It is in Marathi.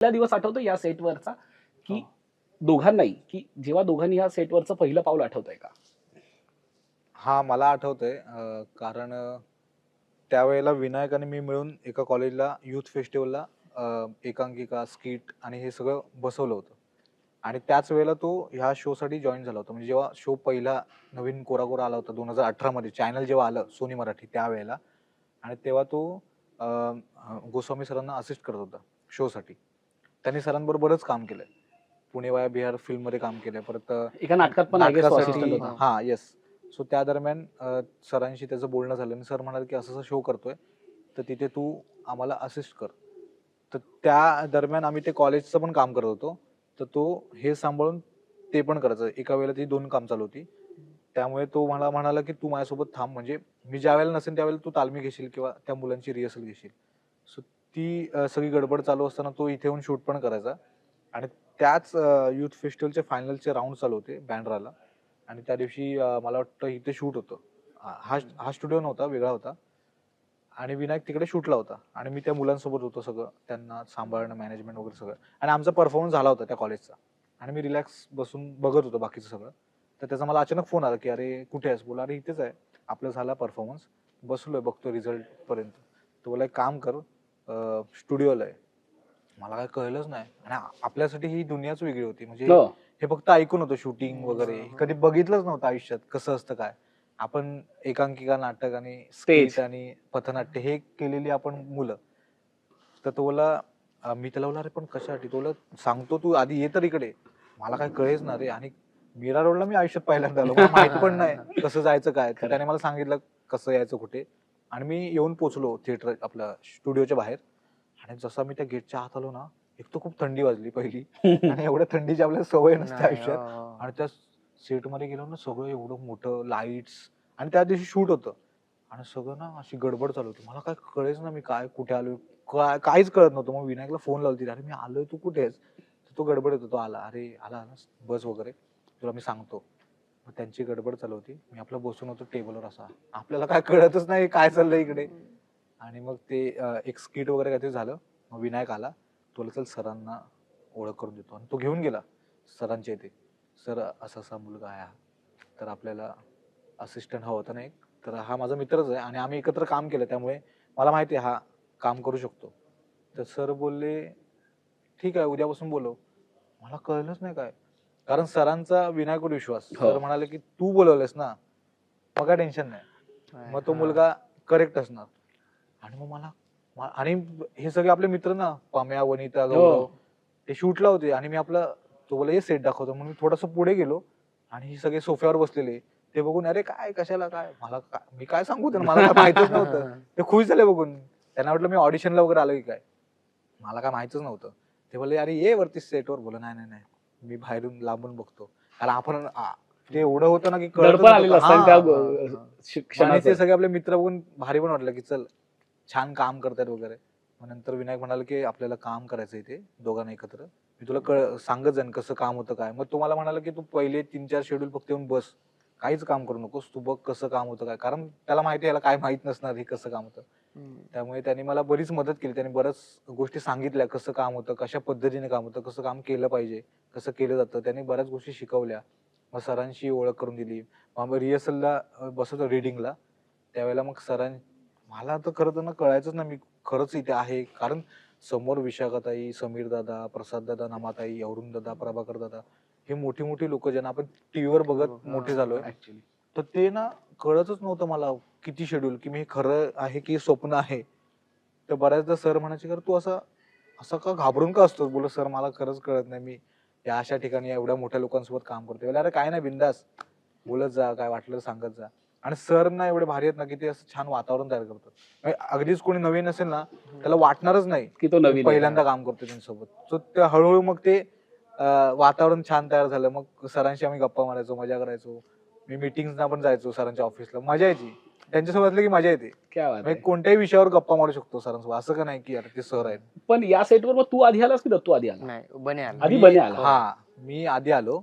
पहिला दिवस आठवतो या सेटवरचा की. दोघांनाही की जेव्हा दोघांनी या सेटवरचं पहिलं पाऊल आठवतंय का? हा मला आठवतंय अं, कारण अं, त्यावेळेला विनायक आणि मी मिळून एका कॉलेजला युथ फेस्टिवलला एकांकिका स्किट आणि हे सगळं बसवलं होतं. आणि त्याच वेळेला तो ह्या शोसाठी जॉईन झाला होता. म्हणजे जेव्हा शो पहिला नवीन कोरा कोरा आला होता दोन हजार अठरामध्ये चॅनल जेव्हा आलं सोनी मराठी त्यावेळेला आणि तेव्हा तो अं, गोस्वामी सरांना असिस्ट करत होता शोसाठी त्यांनी सरांबरोबरच काम केलंय. पुणे वाया बिहार फिल्ममध्ये काम केलंय. परत एका नाटकात पण I guess तो नाटकासाठी- assistant होता. हा येस सो त्या दरम्यान अ, सरांशी त्याचं बोलणं झालं. आणि सर म्हणाले की असं असं शो करतोय. तर तिथे तू आम्हाला असिस्ट कर. तर त्या दरम्यान आम्ही ते कॉलेजचं पण काम करत होतो. तर तो हे सांभाळून ते पण करायचं. एका वेळेला ती दोन काम चालू होती. त्यामुळे तो मला म्हणाला की तू माझ्यासोबत थांब. म्हणजे मी ज्या वेळेला नसेल त्यावेळेला तू तालमी घेशील किंवा त्या मुलांची रिहर्सल घेशील. सो ती सगळी गडबड चालू असताना तो इथे येऊन शूट पण करायचा. आणि त्याच युथ फेस्टिवलचे फायनलचे राऊंड चालू होते बँड्राला. आणि त्या दिवशी मला वाटतं इथे शूट होतं. हा हा स्टुडिओ नव्हता वेगळा होता. आणि विनायक तिकडे शूटला होता. आणि मी त्या मुलांसोबत होतो सगळं. त्यांना सांभाळणं मॅनेजमेंट वगैरे सगळं. आणि आमचा परफॉर्मन्स झाला होता त्या कॉलेजचा आणि मी रिलॅक्स बसून बघत होतो बाकीचं सगळं. तर त्याचा मला अचानक फोन आला की अरे कुठे आहेस? बोला. अरे इथेच आहे. आपलं झाला परफॉर्मन्स बसलोय बघतो रिझल्ट पर्यंत. तो बोला एक काम कर. स्टुडिओला आहे. मला काय कळलंच नाही. आणि आपल्यासाठी ही दुनियाच वेगळी होती. म्हणजे हो. हे फक्त ऐकून होतं शूटिंग वगैरे. कधी बघितलंच नव्हतं आयुष्यात कसं असतं काय. आपण एकांकिका नाटक आणि स्टेज आणि पथनाट्य हे केलेली आपण मुलं. तर तो बोला अं, मी त्याला बोला अरे पण कशासाठी? तो बोला सांगतो तू आधी ये तर इकडे. मला काय कळेच ना रे. आणि मीरा रोडला मी आयुष्यात पहिल्यांदा आलो. मला माहीत पण नाही कसं जायचं काय. तर त्याने मला सांगितलं कसं यायचं कुठे? आणि मी येऊन पोचलो थिएटर आपल्या स्टुडिओच्या बाहेर. आणि जसा मी त्या गेटच्या आत आलो ना एक तर खूप थंडी वाजली पहिली. आणि एवढ्या थंडीची आपल्याला सवय नसते आयुष्यात. आणि त्या सेटमध्ये गेलो ना सगळं एवढं मोठं लाईट्स आणि त्या दिवशी शूट होतं. आणि सगळं ना अशी गडबड चालू होती. मला काय कळेच ना मी काय कुठे आलोय? काय काहीच कळत नव्हतं. मग विनायकला फोन लावली अरे मी आलोय तू कुठे आहेस? तर तो गडबड येतो तो आला. अरे आला आला बस वगैरे. तुला मी सांगतो. मग त्यांची गडबड चालू होती मी आपलं बसून होतो टेबलवर असा. आपल्याला काय कळतच नाही काय चाललंय इकडे. आणि मग ते अं, एक स्किट वगैरे काहीतरी झालं. मग विनायक आला. तुला चल सरांना ओळख करून देतो. आणि तो घेऊन गेला सरांच्या इथे. सर असा असा मुलगा आहे हा. तर आपल्याला असिस्टंट हवा होता ना एक. तर हा माझा मित्रच आहे आणि आम्ही एकत्र काम केलं. त्यामुळे मला माहिती आहे हा काम करू शकतो. तर सर बोलले ठीक आहे उद्यापासून बोलव. मला कळलंच नाही काय. कारण सरांचा विनायकवर विश्वास. हो. सर म्हणाले की तू बोलवलेस ना मग काय टेन्शन नाही. मग तो मुलगा करेक्ट असणार. आणि मग मला मा- आणि हे सगळे आपले मित्र ना पाम्या वनिता गौरव ते शूटला होते. आणि मी आपलं तो बोला हे सेट दाखवतो. म्हणून मी थोडस पुढे गेलो. आणि हे सगळे सोफ्यावर बसलेले. ते बघून अरे काय कशाला काय? मला मी काय सांगू त्यांना? मला काय माहितच नव्हतं. ते खुश झाले बघून. त्यांना वाटलं मी ऑडिशनला वगैरे आलो की काय? मला काय माहितच नव्हतं. ते बोलले अरे ये वरती सेटवर बोला नाही नाही नाही. मी बाहेरून लांबून बघतो. कारण आपण आ, ते एवढं होतं ना की कळतच दडपण आलेलं नव्हतं. असतं त्या हा. गो- आणि ते शिक्षणाचं सगळे आपले मित्र बघून भारी पण वाटलं की चल छान काम करतात वगैरे. मग नंतर विनायक म्हणाले की आपल्याला काम करायचं इथे दोघांना एकत्र. मी तुला कळ सांगत जाईन कसं काम होतं काय. मग तुम्हाला म्हणाला की तू पहिले तीन चार शेड्यूल फक्त येऊन बस. काहीच काम करू नकोस. तू बघ कसं काम होतं काय. कारण त्याला माहिती आहे याला काय माहीत नसणार हे कसं काम होतं. त्यामुळे त्यांनी मला बरीच मदत केली. त्यांनी बऱ्याच गोष्टी सांगितल्या कसं काम होतं कशा पद्धतीने काम होतं कसं काम केलं पाहिजे कसं केलं जातं. त्यांनी बऱ्याच गोष्टी शिकवल्या. मग सरांशी ओळख करून दिली. मग रिहर्सलला बसवतो रिडिंगला त्यावेळेला मग सरां मला तर खरं तर ना कळायचंच ना मी खरंच इथे आहे. कारण समोर विशाखाताई समीर दादा प्रसाद दादा नमाताई अरुण दादा प्रभाकर दादा हे मोठी मोठी लोक ज्यांना आपण टीव्हीवर बघत मोठे झालोय. ऍक्च्युली तर ते ना कळतच नव्हतं मला किती शेड्यूल की मी हे खरं आहे की स्वप्न आहे. तर बऱ्याचदा सर म्हणायचे कर तू असं असं का घाबरून का असतोस? बोल सर मला खरंच कळत नाही. मी या अशा ठिकाणी एवढ्या मोठ्या लोकांसोबत काम करते अरे काय नाही बिंदास. बोलत जा काय वाटलं सांगत जा. आणि सर ना एवढे भारी आहेत ना की ते असं छान वातावरण तयार करतात. म्हणजे अगदीच कोणी नवीन असेल ना त्याला वाटणारच नाही की तो नवीन. पहिल्यांदा काम करतो त्यांच्यासोबत. सो ते हळूहळू मग ते वातावरण छान तयार झालं. मग सरांशी आम्ही गप्पा मारायचो मजा करायचो. मी मिटिंगना पण जायचो सरांच्या ऑफिसला मजा यायची. त्यांच्यासोबत असलं की मजा येते. क्या बात म्हणजे आहे. कोणत्याही विषयावर गप्पा मारू शकतो सरांसोबत. असं का नाही की अरे ते सर आहेत. पण या सेटवर मग तू आधी आलास की दत्तू आधी आला? नाही बने आला. आधी बने आला. हा मी आधी आलो.